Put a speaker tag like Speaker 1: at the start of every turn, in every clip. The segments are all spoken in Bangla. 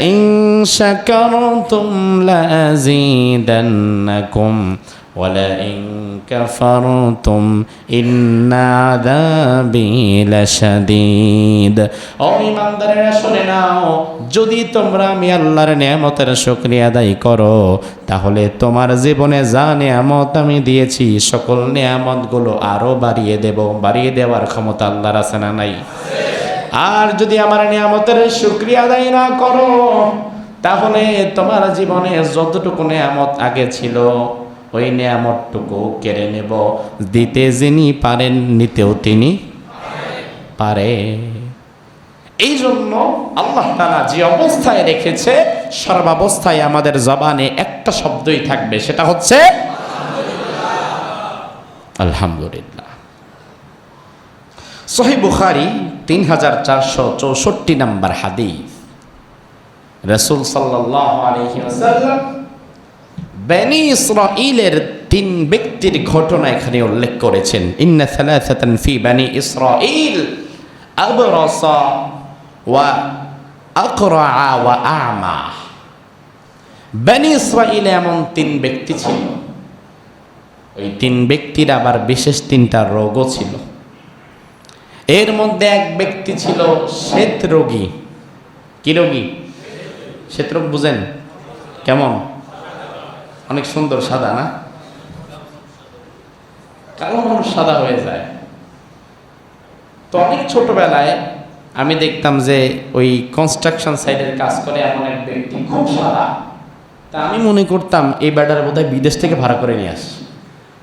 Speaker 1: إن شكرتم لأزيدنكم ولئن كفرتم إن عذابي لشديد ও ইমানদারেরা শুনে নাও যদি তোমরা আমি আল্লাহর নিয়ামতের শুকরিয়া আদায় করো তাহলে তোমার জীবনে যা নিয়ামত আমি দিয়েছি সকল নিয়ামতগুলো আরও বাড়িয়ে দেব বাড়িয়ে দেওয়ার ক্ষমতা আল্লাহর আছে না নাই আর যদি আমার নিয়ামতের শুক্রিয়া আদায় না করো, তাহলে তোমার জীবনে যতটুকু নিয়ামত আগে ছিল, ওই নিয়ামতটুকু কেড়ে নেব। দিতে যিনি পারেন, নিতেও তিনি পারে। এই জন্য আল্লাহ তালা যে অবস্থায় রেখেছে, সর্বাবস্থায় আমাদের জবানে একটা শব্দই থাকবে, সেটা হচ্ছে আলহামদুলিল্লাহ। সহি বুখারি তিন হাজার চারশো চৌষট্টি নম্বর হাদিস। রসুল সাল্লাহ আলহিম বেনি ইসরাইলের তিন ব্যক্তির ঘটনা এখানে উল্লেখ করেছেন। ইন্না সালাসাতান ফি বানি ইসরাইল আবরাসা ওয়া আকরা ওয়া আমা। বেনি ইসরাইলে এমন তিন ব্যক্তি ছিল। ওই তিন ব্যক্তির আবার বিশেষ তিনটা রোগও ছিল। এর মধ্যে এক ব্যক্তি ছিল শ্বেত রোগী। কি রোগী? শ্বেত রোগ বুঝেন? কেমন? অনেক সুন্দর, সাদা না? কালো মানুষ সাদা হয়ে যায়। তো অনেক ছোটবেলায় আমি দেখতাম যে ওই কনস্ট্রাকশন সাইডের কাজ করে এমন এক ব্যক্তি, খুব সাদা। তা আমি মনে করতাম, এই ব্যাটার বোধহয় বিদেশ থেকে ভাড়া করে নিয়ে আস।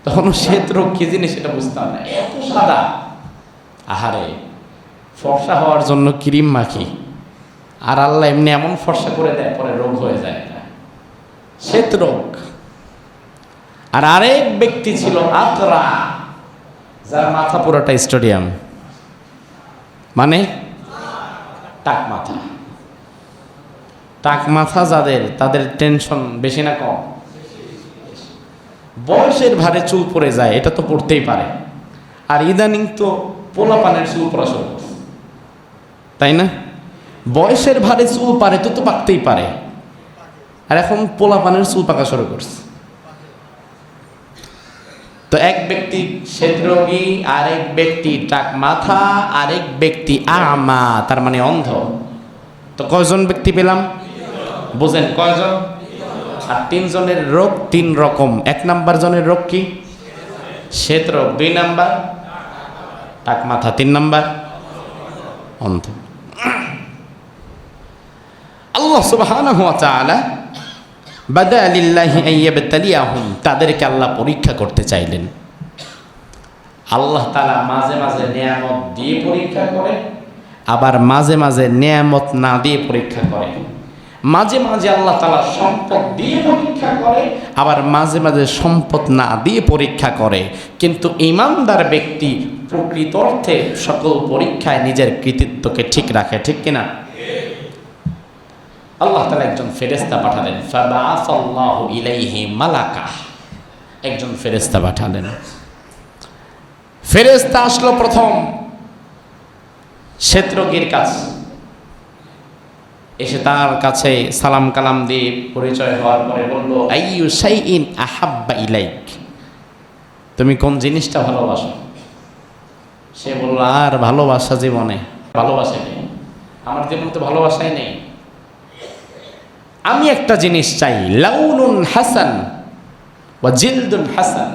Speaker 1: তখন শ্বেত রোগ কি জিনিস সেটা বুঝতাম না। এত সাদা। আহারে, ফর্সা হওয়ার জন্য ক্রিম মাখি। আর আল্লাহ এমনি এমন ফর্সা করে দেয়, পরে রোগ হয়ে যায়। শ্বেত রোগ। আর আরেক ব্যক্তি ছিল আতরা, যার মাথা পুরোটা স্টেডিয়াম। মানে? টাক মাথা। টাক মাথা যাদের, তাদের টেনশন বেশি না কম? বয়সের ভারে চুল পড়ে যায়, এটা তো পড়তেই পারে। আর ইদানিং তো পোলা পানের চুল শুরু করছে। তাই না? বয়সের ভারে চুল পারে তো তো পাকতেই পারে। আর এখন পোলা পানের চুল পাকা শুরু করছে। তো এক ব্যক্তি শ্বেতরোগী আরেক ব্যক্তি টাক মাথা, আরেক ব্যক্তি আমা, তার মানে অন্ধ। তো কয়জন ব্যক্তি পেলাম? বুঝেন, কয়জন? আর তিনজনের রোগ তিন রকম। এক নাম্বার জনের রোগ কি? শ্বেত রোগ। দুই নাম্বার? টাক মাথা তিন নাম্বার। অন্ধ। আল্লাহ বাদা আলিল্লাহি আইয়াবতালিয়াহুম তাদেরকে আল্লাহ পরীক্ষা করতে চাইলেন। আল্লাহ তাআলা মাঝে মাঝে নিয়ামত দিয়ে পরীক্ষা করে আবার মাঝে মাঝে নিয়ামত না দিয়ে পরীক্ষা করে মাঝে মাঝে আল্লাহ তালা সম্পদ দিয়ে পরীক্ষা করে, আবার মাঝে মাঝে সম্পদ না দিয়ে পরীক্ষা করে। কিন্তু ইমানদার ব্যক্তি প্রকৃত অর্থে সকল পরীক্ষায় নিজের কৃতিত্বকে ঠিক রাখে, ঠিক কিনা? আল্লাহ তালা একজন ফেরেস্তা পাঠালেন মালাকা। একজন ফেরেস্তা পাঠালেন। ফেরেস্তা আসলো প্রথম। শ্বেতরোগীর কাছে। এসে তার কাছে সালাম কালাম দিয়ে পরিচয় হওয়ার পরে বলল, আইয়ু শাইইন আহাব্বা ইলাইক? তুমি কোন জিনিসটা ভালোবাসো? সে বলল, আর ভালোবাসা জীবনে? ভালোবাসা নেই। আমার জীবনে তো ভালোবাসাই নেই। আমি একটা জিনিস চাই, লাউনুন হাসান বা জিলদুন হাসান।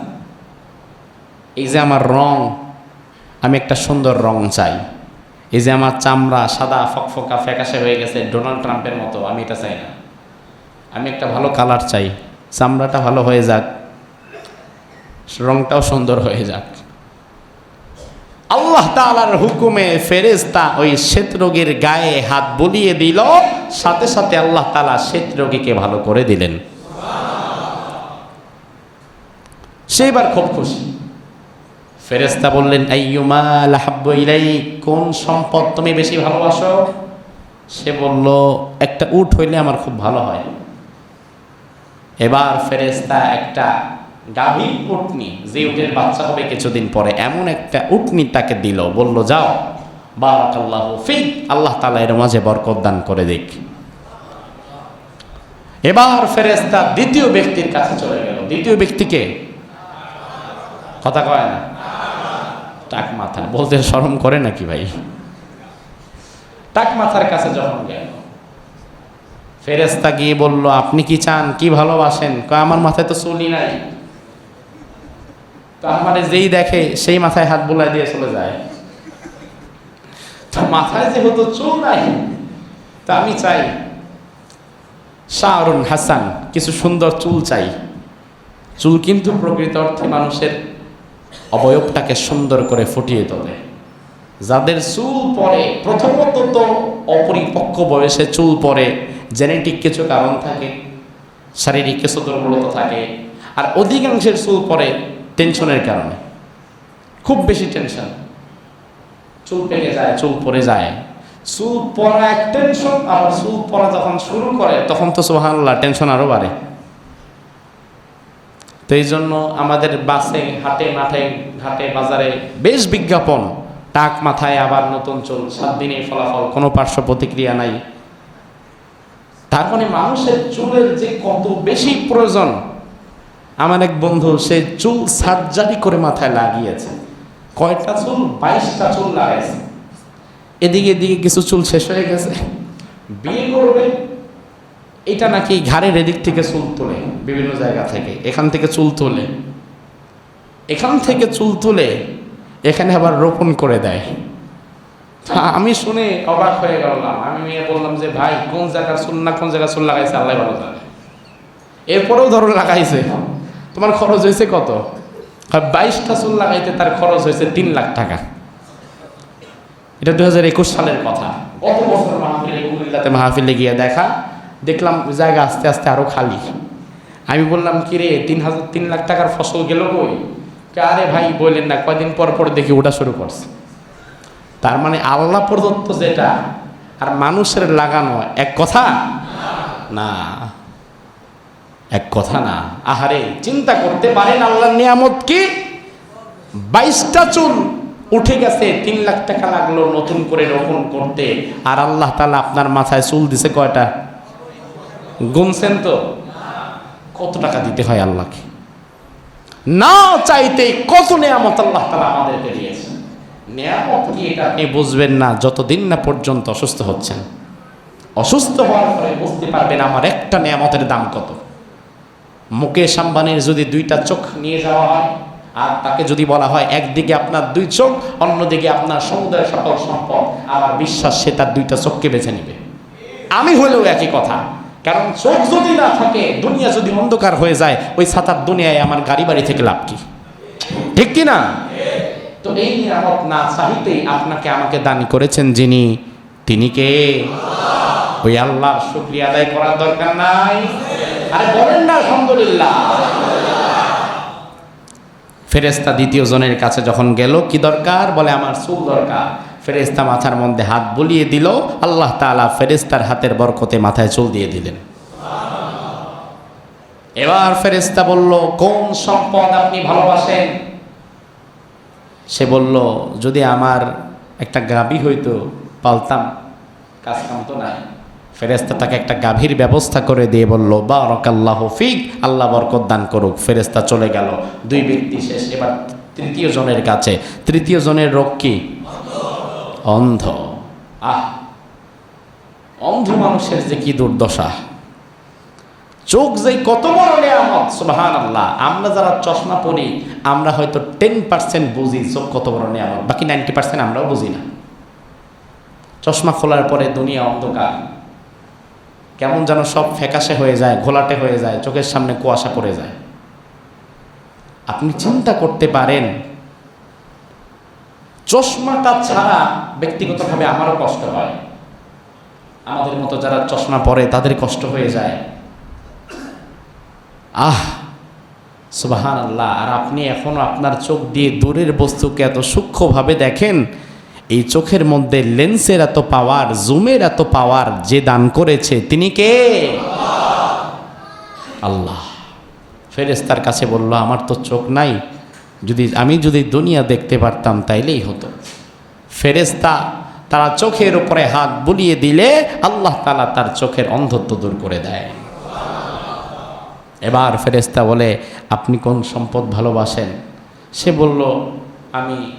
Speaker 1: এই যে আমার রং, আমি একটা সুন্দর রং চাই। এই যে আমার চামড়া সাদা, ফকফকা, ফ্যাকাশে হয়ে গেছে, ডোনাল্ড ট্রাম্পের মতো, আমি এটা চাই না। আমি একটা ভালো কালার চাই, চামড়াটা ভালো হয়ে যাক, রংটাও সুন্দর হয়ে যাক। আল্লাহ তালার হুকুমে ফেরেস্তা ওই শ্বেত রোগীর গায়ে হাত বুলিয়ে দিল। সাথে সাথে আল্লাহ তালা শ্বেত রোগীকে ভালো করে দিলেন। সেইবার খুব খুশি। ফেরেস্তা বললেন কোন সম্পদ তুমি বেশি ভালোবাসো? সে বলল, একটা উট হইলে আমার খুব ভালো হয়। এবার ফেরেস্তা একটা গাভীর উটনি, যে উটের বাচ্চা হবে কিছুদিন পরে, এমন একটা উটনি তাকে দিল, বলল, যাও, বারাকাল্লাহ ফিক, আল্লাহ তালা এর মাঝে বরকত দান করে দেখ এবার ফেরেস্তা দ্বিতীয় ব্যক্তির কাছে চলে গেল। দ্বিতীয় ব্যক্তিকে কথা কয় না? টাক মাথা বলতে শরম করে নাকি ভাই? টাক মাথার কাছে যখন গেল ফেরেস্তা গিয়ে বলল, আপনি কি চান? কি ভালোবাসেন? আমার মাথায় তো চুলই নাই। তো আমার যেই দেখে, সেই মাথায় হাত বোলাই দিয়ে চলে যায়। তো মাথায় যেহেতু চুল নাই, তা আমি চাই, শাহরুন হাসান কিছু সুন্দর চুল চাই। চুল কিন্তু প্রকৃত অর্থে মানুষের অবয়বটাকে সুন্দর করে ফুটিয়ে তোলে। যাদের চুল পরে, প্রথমত তো অপরিপক্ক বয়সে চুল পরে জেনেটিক কিছু কারণ থাকে, শারীরিক কিছু দুর্বলতা থাকে, আর অধিকাংশের চুল পরে টেনশনের কারণে। খুব বেশি টেনশন। চুল পেকে যায়, চুল পড়ে যায়। চুল পড়া এক টেনশন আর চুল পড়া যখন শুরু করে, তখন তো সোহান্লাহ টেনশন আরও বাড়ে। তো এই জন্য আমাদের বাসে, হাটে, মাঠে, ঘাটে, বাজারে বেশ বিজ্ঞাপন। টাক মাথায় আবার নতুন চুল, সাত দিনে ফলাফল, কোনো পার্শ্ব প্রতিক্রিয়া নাই। তার মানে মানুষের চুলের যে কত বেশি প্রয়োজন আমার এক বন্ধু, সে চুল সার্জারি করে মাথায় লাগিয়েছে। কয়টা চুল? বাইশটা চুল লাগাইছে। এদিকে এদিকে কিছু চুল শেষ হয়ে গেছে। বিয়ে করবে। এটা নাকি ঘাড়ের এদিক থেকে চুল তোলে, বিভিন্ন জায়গা থেকে। এখান থেকে চুল তোলে। এখান থেকে চুল তুলে, এখানে আবার রোপণ করে দেয়। আমি শুনে অবাক হয়ে গেলাম। আমি মেয়ে বললাম যে, ভাই, কোন জায়গার চুল না কোন জায়গায় চুল লাগাইছে? আল্লাহ ভালো জানে। এরপরেও ধরো লাগাইছে। তোমার খরচ হয়েছে কত? বাইশটা চুল লাগাইতে তার খরচ হয়েছে তিন লাখ টাকা। এটা দু হাজার একুশ সালের কথা। কত বছর মাহফিলে মাহফিলে গিয়ে দেখা? দেখলাম জায়গা আস্তে আস্তে আরও খালি। আমি বললাম, কি রে, তিন হাজার, তিন লাখ টাকার ফসল গেল কই? আরে ভাই বললেন না, কয়দিন পর পর দেখি ওটা শুরু করছে। তার মানে আল্লাহ প্রদত্ত যেটা, আর মানুষের লাগানো এক কথা? না। এক কথা না। আহারে, চিন্তা করতে পারেন আল্লাহর নিয়ামত কি? বাইশটা চুল উঠে গেছে, তিন লাখ টাকা লাগল নতুন করে রোপণ করতে। আর আল্লাহ তালা আপনার মাথায় চুল দিছে কয়টা? গুনছেন তো? কত টাকা দিতে হয় আল্লাহকে? না চাইতে কত নেয়ামত আল্লাহ তালা আমাদেরকে দিয়েছেন। নেয়ামত কি এটা আপনি বুঝবেন না, যতদিন না পর্যন্ত অসুস্থ হচ্ছেন। অসুস্থ হওয়ার পরে বুঝতে পারবেন আমার একটা নেয়ামতের দাম কত। মুকেশ আম্বানির যদি দুইটা চোখ নিয়ে যাওয়া হয়, আর তাকে যদি বলা হয় একদিকে আপনার দুই চোখ, অন্যদিকে আপনার সমুদ্রের সকল সম্পদ, আমার বিশ্বাস সে তার দুইটা চোখকে বেছে নিবে। আমি হলেও একই কথা, কারণ চোখ যদি না থাকে, দুনিয়া যদি অন্ধকার হয়ে যায়, ওই সাতার দুনিয়ায় আমার গাড়ি বাড়ি থেকে লাভ কি? ঠিক কি না? তো এই নিয়ামত না চাহিতেই আপনাকে আমাকে দান করেছেন যিনি, তিনি কে? ওই আল্লাহর শুক্রিয়া আদায় করার দরকার নাই। আরে বলেন না, আলহামদুলিল্লাহ। ফেরেস্তা দ্বিতীয় জনের কাছে যখন গেল, কি দরকার? বলে, আমার চুল দরকার। ফেরেস্তা মাথার মধ্যে হাত বুলিয়ে দিল। আল্লাহ তাআলা ফেরেস্তার হাতের বরকতে মাথায় চুল দিয়ে দিলেন। এবার ফেরেস্তা বলল, কোন সম্পদ আপনি ভালোবাসেন? সে বলল, যদি আমার একটা গাভী হইতো, পালতাম, কাজ কাম তো নাই ফেরেস্তা তাকে একটা গাভীর ব্যবস্থা করে দিয়ে বলল বারক আল্লাহ ফিক, আল্লাহ বরকত দান করুক। ফেরেস্তা চলে গেল। দুই ব্যক্তি শেষ। এবার তৃতীয় জনের কাছে। তৃতীয় জনের রোগ কি? অন্ধ। আহ! অন্ধ মানুষের যে কি দুর্দশা। চোখ যে কত বড় নেয়ামত সুবাহান আল্লাহ আমরা যারা চশমা পরি, আমরা হয়তো টেন পার্সেন্ট বুঝি চোখ কত বড় নেয়ামত। বাকি নাইনটি পার্সেন্ট আমরাও বুঝি না। চশমা খোলার পরে দুনিয়া অন্ধকার। কেমন যেন সব ফ্যাকাশে হয়ে যায়, ঘোলাটে হয়ে যায়, চোখের সামনে কুয়াশা পড়ে যায়। আপনি চিন্তা করতে পারেন চশমাটা ছাড়া ব্যক্তিগতভাবে আমারও কষ্ট হয়। আমাদের মতো যারা চশমা পরে তাদের কষ্ট হয়ে যায়। আহ সুবাহান আল্লাহ আর আপনি এখনও আপনার চোখ দিয়ে দূরের বস্তুকে এত সূক্ষ্মভাবে দেখেন এই চোখের মধ্যে লেন্সের এত পাওয়ার জুমের এত পাওয়ার যে দান করেছে, তিনি কে? আল্লাহ। ফেরেস্তার কাছে বলল, আমার তো চোখ নাই। যদি আমি যদি দুনিয়া দেখতে পারতাম, তাইলেই হতো। ফেরেস্তা তারা চোখের উপরে হাত বুলিয়ে দিলে, আল্লাহ তালা তার চোখের অন্ধত্ব দূর করে দেয়। এবার ফেরেস্তা বলে, আপনি কোন সম্পদ ভালোবাসেন? সে বলল, আমি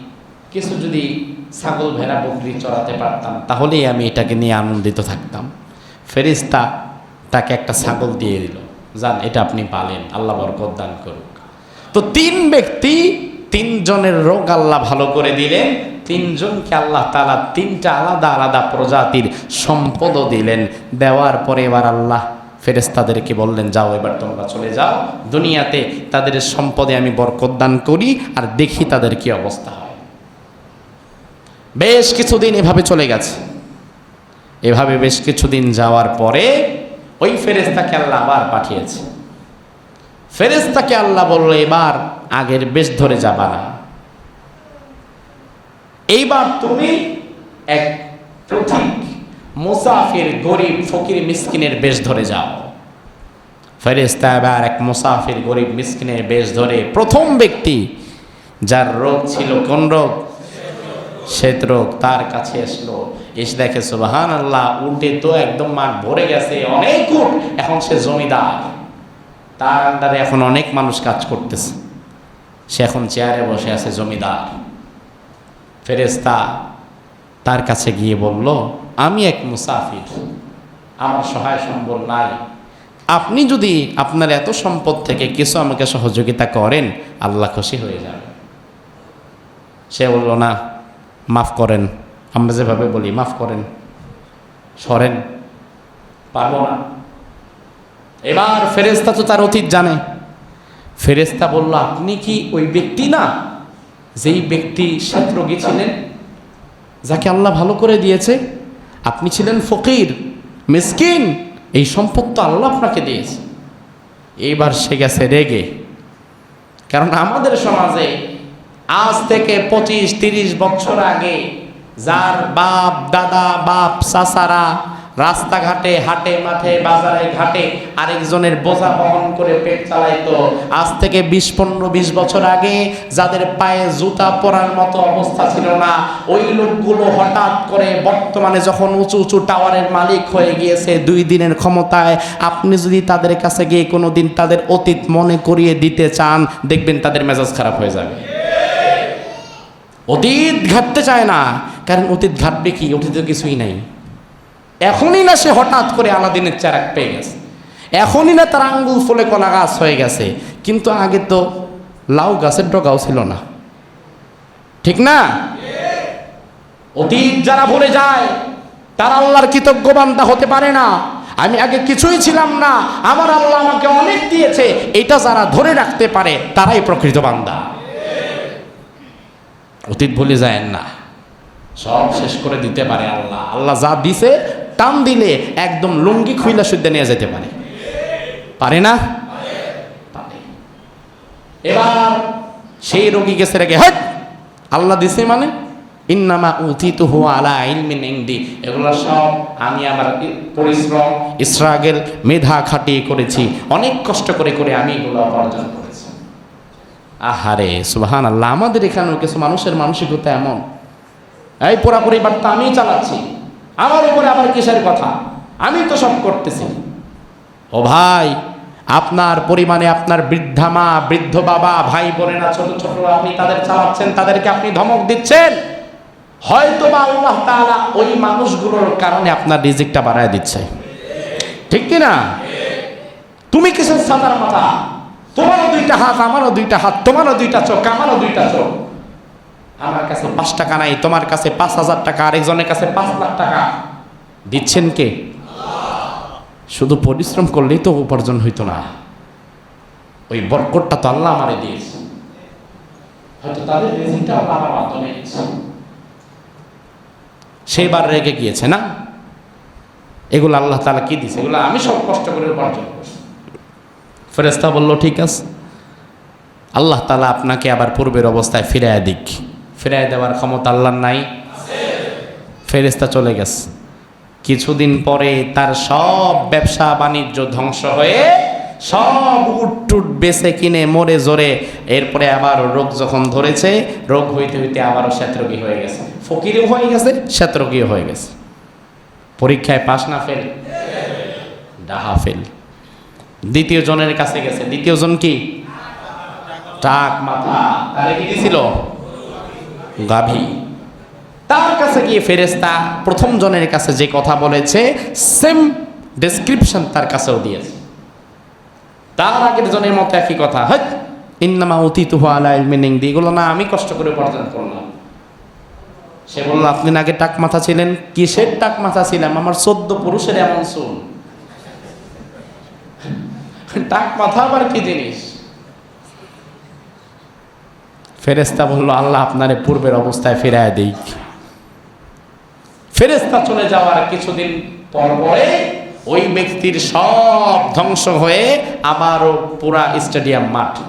Speaker 1: কিছু যদি ছাগল ভেড়া বকরি চড়াতে পারতাম, তাহলেই আমি এটাকে নিয়ে আনন্দিত থাকতাম। ফেরিস্তা তাকে একটা ছাগল দিয়ে দিল যান এটা আপনি পালেন, আল্লাহ বরকত দান করুক। তো তিন ব্যক্তি, তিনজনের রোগ আল্লাহ ভালো করে দিলেন, তিনজনকে আল্লাহ তালা তিনটা আলাদা আলাদা প্রজাতির সম্পদও দিলেন। দেওয়ার পরে এবার আল্লাহ ফেরেস্তাদেরকে বললেন, যাও, এবার তোমরা চলে যাও, দুনিয়াতে তাদের সম্পদে আমি বরকত দান করি, আর দেখি তাদের কি অবস্থা হয়। বেশ কিছুদিন এভাবে চলে গেছে। এভাবে বেশ কিছুদিন যাওয়ার পরে ওই ফেরেস্তাকে আল্লাহ আবার পাঠিয়েছে। ফেরেস্তাকে আল্লাহ বলল, এবার আগের বেশ ধরে যাবা না। এইবার তুমি এক পথিক মুসাফির, গরিব, ফকির, মিসকিনের বেশ ধরে যাও। ফেরেস্তা এবার এক মুসাফির, গরিব, মিসকিনের বেশ ধরে প্রথম ব্যক্তি যার রোগ ছিল কোন রোগ? শ্বেত রোগ তার কাছে আসলো এসে দেখে সুবাহান আল্লাহ উল্টে তো একদম মাঠ ভরে গেছে, অনেক উঠ এখন সে জমিদার। তার আন্ডারে এখন অনেক মানুষ কাজ করতেছে। সে এখন চেয়ারে বসে আছে, জমিদার। ফেরেস্তা তার কাছে গিয়ে বলল, আমি এক মুসাফির, আমার সহায় সম্বল নাই। আপনি যদি আপনার এত সম্পদ থেকে কিছু আমাকে সহযোগিতা করেন, আল্লাহ খুশি হয়ে যাবে। সে বলল, না মাফ করেন। আমরা যেভাবে বলি, মাফ করেন। সরেন। পারব না। এবার ফেরেস্তা তো তার অতীত জানে। ফেরেস্তা বলল, আপনি কি ওই ব্যক্তি না যেই ব্যক্তি শ্বেতরোগী ছিলেন, যাকে আল্লাহ ভালো করে দিয়েছে? আপনি ছিলেন ফকির, মিসকিন। এই সম্পদ তো আল্লাহ আপনাকে দিয়েছে। এইবার সে গেছে রেগে। কারণ আমাদের সমাজে আজ থেকে পঁচিশ, তিরিশ বছর আগে যার বাপ, দাদা, বাপ, চাচারা রাস্তাঘাটে, হাটে, মাঠে, বাজারে, ঘাটে আরেকজনের বোঝা বহন করে পেট চালাইতো। আজ থেকে বিশ, পনেরো, বিশ বছর আগে যাদের পায়ে জুতা পরার মতো অবস্থা ছিল না, ওই লোকগুলো হঠাৎ করে বর্তমানে যখন উঁচু উঁচু টাওয়ারের মালিক হয়ে গিয়েছে দুই দিনের ক্ষমতায়, আপনি যদি তাদের কাছে গিয়ে কোনো দিন তাদের অতীত মনে করিয়ে দিতে চান, দেখবেন তাদের মেজাজ খারাপ হয়ে যাবে। অতীত ঘাটতে চায় না, কারণ অতীত ঘাটবে কি? অতীত কিছুই নাই। এখনই না সে হঠাৎ করে আলাদিনের চারাক পেয়ে গেছে। এখনই না তার আঙ্গুল ফলে কলা গাছ হয়ে গেছে। কিন্তু আগে তো লাউ গাছের ডগাও ছিল না। ঠিক না? অতীত যারা ভুলে যায়, তারা আল্লাহর কৃতজ্ঞ বান্দা হতে পারে না। আমি আগে কিছুই ছিলাম না। আমার আল্লাহ আমাকে অনেক দিয়েছে। এটা যারা ধরে রাখতে পারে, তারাই প্রকৃত বান্দা। অতীত ভুলে যায় না। সব শেষ করে দিতে পারে আল্লাহ। আল্লাহ যা দিছে, টান দিলে একদম লুঙ্গি খুইলা শুদ্ধ নিয়ে যেতে পারে। পারে না? এবার সেই রোগী গেছে রেখে হট! আল্লাহ দিছে মানে? ইন্নামা উথিত হুয়া আলা ইলমিন ইংদি এগুলো সব আমি আমার পরিশ্রম ইসরাগের মেধা খাটিয়ে করেছি। অনেক কষ্ট করে করে আমি এগুলো অর্জন আহারে সুবাহান আল্লাহ আমাদের এখানেও কিছু মানুষের মানসিকতা এমন। এই পুরাপুরি বার্তা আমি চালাচ্ছি, আমার উপরে আবার কিসের কথা? আমি তো সব করতেছি। ও ভাই, আপনার পরিমাণে আপনার বৃদ্ধা মা, বৃদ্ধ বাবা, ভাই বোনেরা, ছোট ছোট আপনি তাদের চালাচ্ছেন, তাদেরকে আপনি ধমক দিচ্ছেন। হয়তো বা আল্লাহ তাআলা ওই মানুষগুলোর কারণে আপনার রিজিকটা বাড়ায় দিচ্ছে। ঠিক কি না তুমি কিসের সাদার মাথা? তোমারও দুইটা হাত, আমারও দুইটা হাত, তোমারও দুইটা চোখ, আমারও দুইটা চোখ। আমার কাছে পাঁচ টাকা নাই, তোমার কাছে পাঁচ হাজার টাকা, আরেকজনের কাছে পাঁচ লাখ টাকা। দিচ্ছেন কে? শুধু পরিশ্রম করলেই তো উপার্জন হইতো না। ওই বরকটটা তো আল্লাহ আমারে দিয়েছে। হয়তো তাদের আল্লাহ আমার মাধ্যমে সেইবার রেগে গিয়েছে না? এগুলো আল্লাহ তালা কি দিছে? এগুলো আমি সব কষ্ট করে উপার্জন করছি। ফেরেস্তা বলল, ঠিক আছে। আল্লাহ তালা আপনাকে আবার পূর্বের অবস্থায় ফিরায় দিক। ফিরায় দেওয়ার ক্ষমতা আল্লাহর নাই। ফেরেস্তা চলে গেছে। কিছুদিন পরে তার সব ব্যবসা বাণিজ্য ধ্বংস হয়ে সব উটটুট বেছে কিনে মরে জোরে এরপরে আবার রোগ যখন ধরেছে, রোগ হইতে হইতে আবারও শ্বেতরোগী হয়ে গেছে। ফকিরও হয়ে গেছে, শ্বেতরোগীও হয়ে গেছে। পরীক্ষায় পাশ না ফেল, ডাহা ফেল। দ্বিতীয় জনের কাছে গেছে। দ্বিতীয় জন কি? টাক মাথা। তারে কি দিছিল? গাভী। তার কাছে গিয়ে ফেরেস্তা প্রথম জনের কাছে যে কথা বলেছে সেম ডেসক্রিপশন তার কাছেও দিয়েছে। তার আগের জনের মতো একই কথা হ্যাঁ ইন্নামা অতীত হওয়া মিনিং দিয়ে এগুলো না আমি কষ্ট করে উপার্জন করলাম। সে বলল, আপনি আগে টাক মাথা ছিলেন? কিসের টাক মাথা ছিলাম? আমার চোদ্দ পুরুষের এমন চুল। টাক মাথা আবার কি জিনিস? ফেরেস্তা বলল, আল্লাহ আপনারে পূর্বের অবস্থায় ফেরায় দিই ফেরেস্তা চলে যাওয়ার কিছুদিন পর পরে ওই ব্যক্তির সব ধ্বংস হয়ে আবারও পুরা স্টেডিয়াম মাঠ।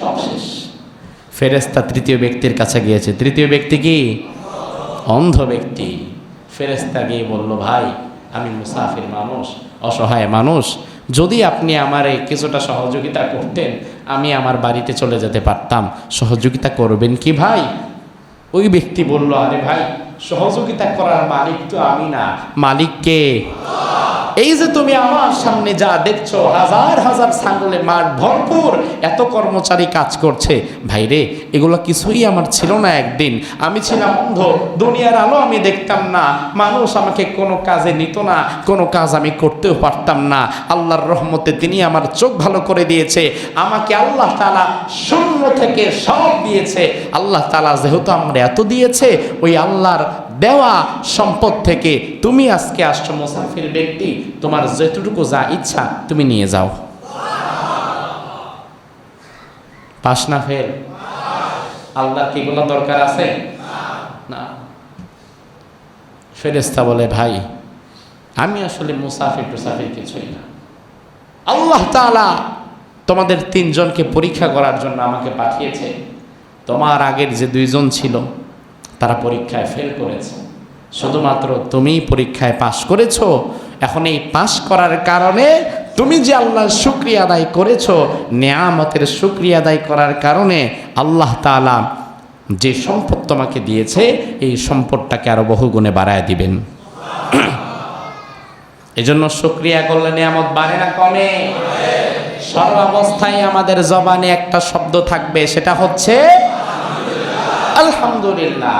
Speaker 1: সব শেষ। ফেরেস্তা তৃতীয় ব্যক্তির কাছে গিয়েছে। তৃতীয় ব্যক্তি কি? অন্ধ ব্যক্তি। ফেরেস্তা গিয়ে বলল, ভাই, আমি মুসাফির মানুষ, অসহায় মানুষ। যদি আপনি আমার এই কিছুটা সহযোগিতা করতেন, আমি আমার বাড়িতে চলে যেতে পারতাম। সহযোগিতা করবেন কি ভাই? ওই ব্যক্তি বলল, আরে ভাই, সহযোগিতা করার মালিক তো আমি না। মালিককে এই যে তুমি আমার সামনে যা দেখছ, হাজার হাজার ছাগলে মাঠ ভরপুর, এত কর্মচারী কাজ করছে। ভাইরে, এগুলো কিছুই আমার ছিল না একদিন। আমি ছিলাম অন্ধ, দুনিয়ার আলো আমি দেখতাম না। মানুষ আমাকে কোনো কাজে নিত না, কোনো কাজ আমি করতেও পারতাম না। আল্লাহর রহমতে তিনি আমার চোখ ভালো করে দিয়েছে। আমাকে আল্লাহ তালা শূন্য থেকে সব দিয়েছে। আল্লাহ তালা যেহেতু আমরা এত দিয়েছে, ওই আল্লাহর দেওয়া সম্পদ থেকে তুমি আজকে আসছো মুসাফির ব্যক্তি, তোমার যেটুকু যা ইচ্ছা তুমি নিয়ে যাও। পাস না ফেল? আল্লাহর কি কোনো দরকার আছে? না। ফেরেস্তা বলে, ভাই, আমি আসলে মুসাফির টুসাফির কিছুই না। আল্লাহ তাআলা তোমাদের তিনজনকে পরীক্ষা করার জন্য আমাকে পাঠিয়েছে। তোমার আগের যে দুইজন ছিল তারা পরীক্ষায় ফেল করেছে। শুধুমাত্র তুমি পরীক্ষায় পাশ করেছ, এখন এই পাশ করার কারণে তুমি যে আল্লাহর শুক্রিয়া আদায় করেছ, নেয়ামতের শুক্রিয়া আদায় করার কারণে আল্লাহ তাআলা যে সম্পদ তোমাকে দিয়েছে, এই সম্পদটাকে আরও বহুগুণে বাড়ায় দিবেন। এজন্য শুক্রিয়া করলে নিয়ামত বাড়ে না, কমে। সর্বাবস্থায় আমাদের জবানে একটা শব্দ থাকবে, সেটা হচ্ছে আলহামদুলিল্লাহ।